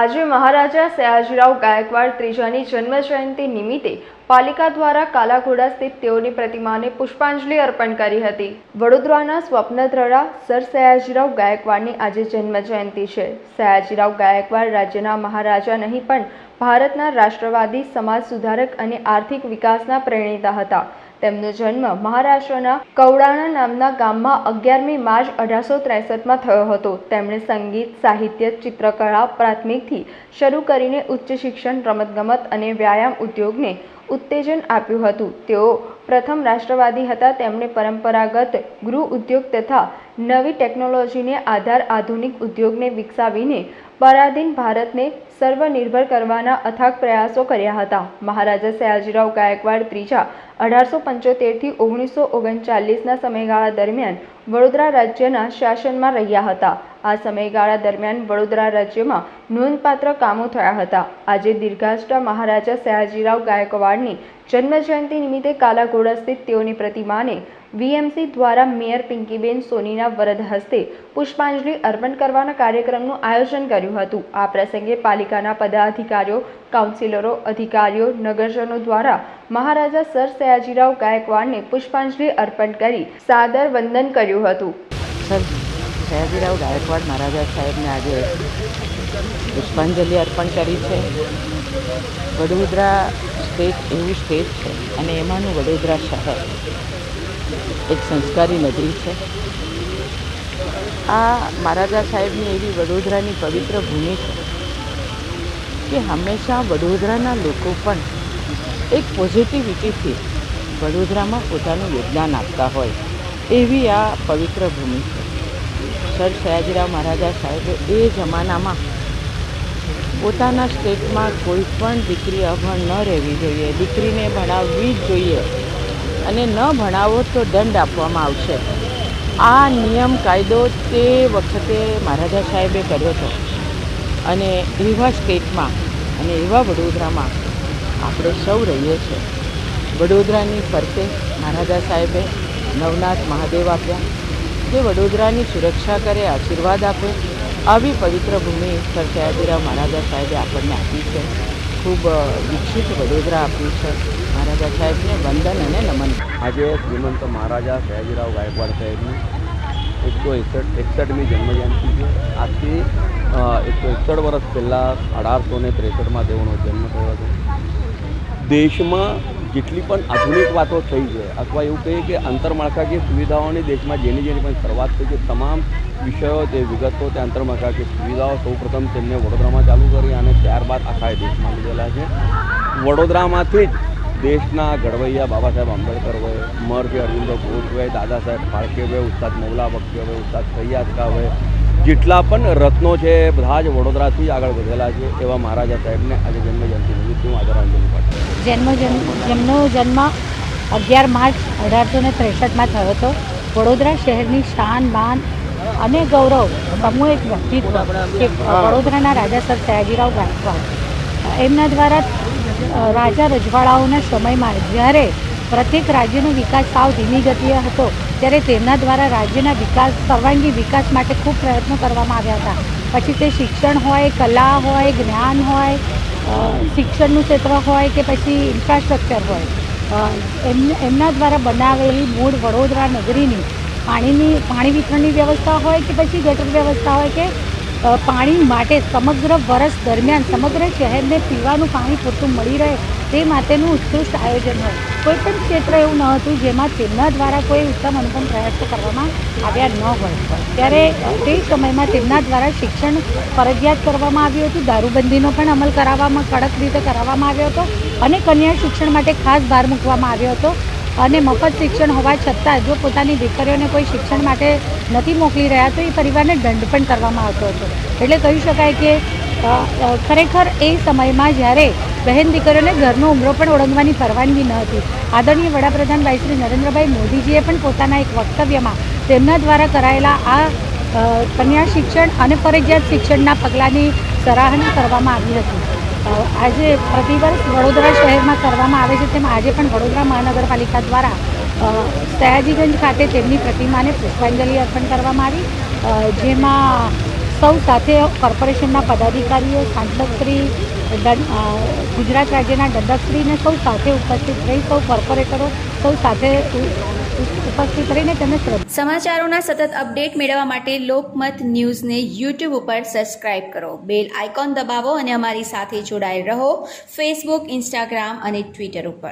આજે મહારાજા સયાજીરાવ ગાયકવાડ ત્રીજાની જન્મ જયંતિ નિમિત્તે પાલિકા દ્વારા કાલાઘોડા સ્થિત તેઓની પ્રતિમાને પુષ્પાંજલિ અર્પણ કરી હતી. વડોદરાના સ્વપ્નદ્રડા સર સયાજીરાવ ગાયકવાડની આજે જન્મ જયંતિ છે. સયાજીરાવ ગાયકવાડ રાજ્યના મહારાજા નહીં પણ ભારતના રાષ્ટ્રવાદી, સમાજ સુધારક અને આર્થિક વિકાસના પ્રેરણીતા હતા. તેમનો જન્મ મહારાષ્ટ્રના કવડાણા નામના ગામમાં અગિયારમી માર્ચ અઢારસો ત્રેસઠમાં થયો હતો. તેમણે સંગીત, સાહિત્ય, ચિત્રકળા, પ્રાથમિકથી શરૂ કરીને ઉચ્ચ શિક્ષણ, રમતગમત અને વ્યાયામ ઉદ્યોગને ઉત્તેજન આપ્યું હતું. તેઓ પ્રથમ રાષ્ટ્રવાદી હતા. તેમણે પરંપરાગત ગૃહ ઉદ્યોગ તથા નવી ટેકનોલોજીને આધાર આધુનિક ઉદ્યોગને વિકસાવીને પરાધીન ભારતને સર્વનિર્ભર કરવાના અથાગ પ્રયાસો કર્યા હતા. મહારાજા સયાજીરાવ ગાયકવાડ ત્રીજા અઢારસો પંચોતેરથી ઓગણીસો ઓગણચાલીસના સમયગાળા દરમિયાન વડોદરા રાજ્યના શાસનમાં રહ્યા હતા. આ સમયગાળા દરમિયાન વડોદરા રાજ્યમાં નોંધપાત્ર કામો થયા હતા. આજે દીર્ઘાષ્ટા મહારાજા સયાજીરાવ ગાયકવાડની જન્મજયંતિ નિમિત્તે કાલાઘોડા સ્થિત તેઓની પ્રતિમાને વીએમસી દ્વારા મેયર પિંકીબેન સોનીના વરદ હસ્તે પુષ્પાંજલિ અર્પણ કરવાના કાર્યક્રમનું આયોજન કર્યું હતું. આ પ્રસંગે પાલિકાના પદાધિકારીઓ, કાઉન્સિલરો, અધિકારીઓ, નગરજનો દ્વારા મહારાજા સર સયાજીરાવ ગાયકવાડને પુષ્પાંજલિ અર્પણ કરી સાદર વંદન કર્યું હતું. સર, સયાજીરાવ ગાયકવાડ મહારાજા સાહેબને આજે પુષ્પાંજલિ અર્પણ કરી છે. વડોદરા સ્ટેટ એવું સ્ટેટ છે. અને એમાંનું વડોદરા શહેર એક સંસ્કારી નગરી છે. આ મહારાજા સાહેબની એવી વડોદરાની પવિત્ર ભૂમિ છે કે હંમેશા વડોદરાના લોકો પણ એક પોઝિટિવિટીથી વડોદરામાં પોતાનું યોગદાન આપતા હોય એવી આ પવિત્ર ભૂમિ છે. સર સયાજીરાવ મહારાજા સાહેબે એ જમાનામાં પોતાના સ્ટેટમાં કોઈ પણ દીકરી અભણ ન રહેવી જોઈએ. દીકરીને ભણાવવી જ જોઈએ. અને ન ભણાવો તો દંડ આપવામાં આવશે. આ નિયમ કાયદો તે વખતે મહારાજા સાહેબે કર્યો હતો. અને એવા સ્ટેટમાં અને એવા વડોદરામાં આપણે સૌ રહીએ છીએ. વડોદરાની ફરતે મહારાજા સાહેબે નવનાથ મહાદેવ આપ્યા. જે વડોદરાની સુરક્ષા કરે, આશીર્વાદ આપે આવી પવિત્ર ભૂમિ સર સયાજીરાવ મહારાજા સાહેબે આપણને આપી છે. ખૂબ વિકસિત વડોદરા આપ્યું છે. મહારાજા સાહેબને વંદન અને નમન. આજે શ્રીમંત મહારાજા સયાજીરાવ ગાયકવાડ સાહેબની એકસો એકસઠ, એકસઠમી જન્મજયંતિ છે. આજથી એકસો એકસઠ વર્ષ પહેલાં અઢારસો ને ત્રેસઠમાં તેઓનો જન્મ થયો હતો. દેશમાં જેટલી પણ આધુનિક વાતો થઈ છે, અથવા એવું કહીએ કે આંતરમાળખાકીય સુવિધાઓની દેશમાં જેની જેની પણ શરૂઆત થઈ છે, તમામ વિષયો તે વિગતો તે આંતરમાળખાકીય સુવિધાઓ સૌપ્રથમ તેમને વડોદરામાં ચાલુ કરી અને ત્યારબાદ આખા દેશમાં લીધેલા છે. વડોદરામાંથી જ દેશના ઘડવૈયા બાબા સાહેબ આંબેડકર હોય મહર્ષિ અરવિંદો ઘોષ હોય, દાદા સાહેબ ફાળકે હોય, ઉસ્તાદ મૌલા બક્ષી હોય, ઉસ્તાદ સૈયાદ કા હોય, જેટલા પણ રત્નો છે, બધા જ વડોદરાથી આગળ વધેલા છે એવા મહારાજા સાહેબને આજે જન્મજયંતિ નિમિત્તે હું જન્મ જેમનો જન્મ અગિયાર માર્ચ અઢારસો ને ત્રેસઠમાં થયો હતો. વડોદરા શહેરની શાન માન અને ગૌરવ સમૂહ એક વ્યક્તિત્વ કે વડોદરાના રાજા સર સયાજીરાવ ગાયકવાડ. એમના દ્વારા રાજા રજવાડાઓના સમયમાં જ્યારે પ્રત્યેક રાજ્યનો વિકાસ સાવ ધીમી ગતિએ હતો ત્યારે તેમના દ્વારા રાજ્યના વિકાસ સર્વાંગી વિકાસ માટે ખૂબ પ્રયત્નો કરવામાં આવ્યા હતા. પછી તે શિક્ષણ હોય કલા હોય જ્ઞાન હોય શિક્ષણનું ક્ષેત્ર હોય કે પછી ઇન્ફ્રાસ્ટ્રક્ચર હોય એમ, એમના દ્વારા બનાવેલી મૂળ વડોદરા નગરીની પાણીની, પાણી વિતરણની વ્યવસ્થા હોય કે પછી ગટર વ્યવસ્થા હોય કે પાણી માટે સમગ્ર વર્ષ દરમિયાન સમગ્ર શહેરને પીવાનું પાણી પૂરતું મળી રહે તે માટેનું ઉત્કૃષ્ટ આયોજન હોય. કોઈ પણ ક્ષેત્ર એવું ન હતું જેમાં તેમના દ્વારા કોઈ ઉત્તમ અનુપમ પ્રયાસો કરવામાં આવ્યા ન હોય. ત્યારે તે સમયમાં તેમના દ્વારા શિક્ષણ ફરજિયાત કરવામાં આવ્યું હતું. દારૂબંધીનો પણ અમલ કરાવવામાં, કડક રીતે કરાવવામાં આવ્યો હતો અને કન્યા શિક્ષણ માટે ખાસ ભાર મૂકવામાં આવ્યો હતો. અને મફત શિક્ષણ હોવા છતાં જો પોતાની દીકરીઓને કોઈ શિક્ષણ માટે નથી મોકલી રહ્યા, તો એ પરિવારને દંડ પણ કરવામાં આવતો હતો. એટલે કહી શકાય કે ખરેખર એ સમયમાં જ્યારે બહેન દીકરીઓને ઘરનો ઉમરો પણ ઓળંગવાની પરવાનગી ન હતી. આદરણીય વડાપ્રધાન ભાઈ શ્રી નરેન્દ્રભાઈ મોદીજીએ પણ પોતાના એક વક્તવ્યમાં તેમના દ્વારા કરાયેલા આ કન્યા શિક્ષણ અને ફરજિયાત શિક્ષણના પગલાંની સરાહના કરવામાં આવી હતી. આજે આજે પ્રતિવર્ષ વડોદરા શહેરમાં કરવામાં આવે છે તેમ આજે પણ વડોદરા મહાનગરપાલિકા દ્વારા સયાજીગંજ ખાતે તેમની પ્રતિમાને પુષ્પાંજલિ અર્પણ કરવામાં આવી. જેમાં સૌ સાથે કોર્પોરેશનના પદાધિકારીઓ, સાંસદશ્રી ગુજરાત રાજ્યના દંડકશ્રીને સૌ સાથે ઉપસ્થિત રહી સૌ કોર્પોરેટરો સૌ સાથે ઉપસ્થિત રહીને તેમને સમાચારોના સતત અપડેટ મેળવવા માટે લોકમત ન્યૂઝને યુટ્યુબ ઉપર સબસ્ક્રાઇબ કરો. બેલ આઇકોન દબાવો અને અમારી સાથે જોડાયેલ રહો. ફેસબુક ઇન્સ્ટાગ્રામ અને ટ્વિટર ઉપર.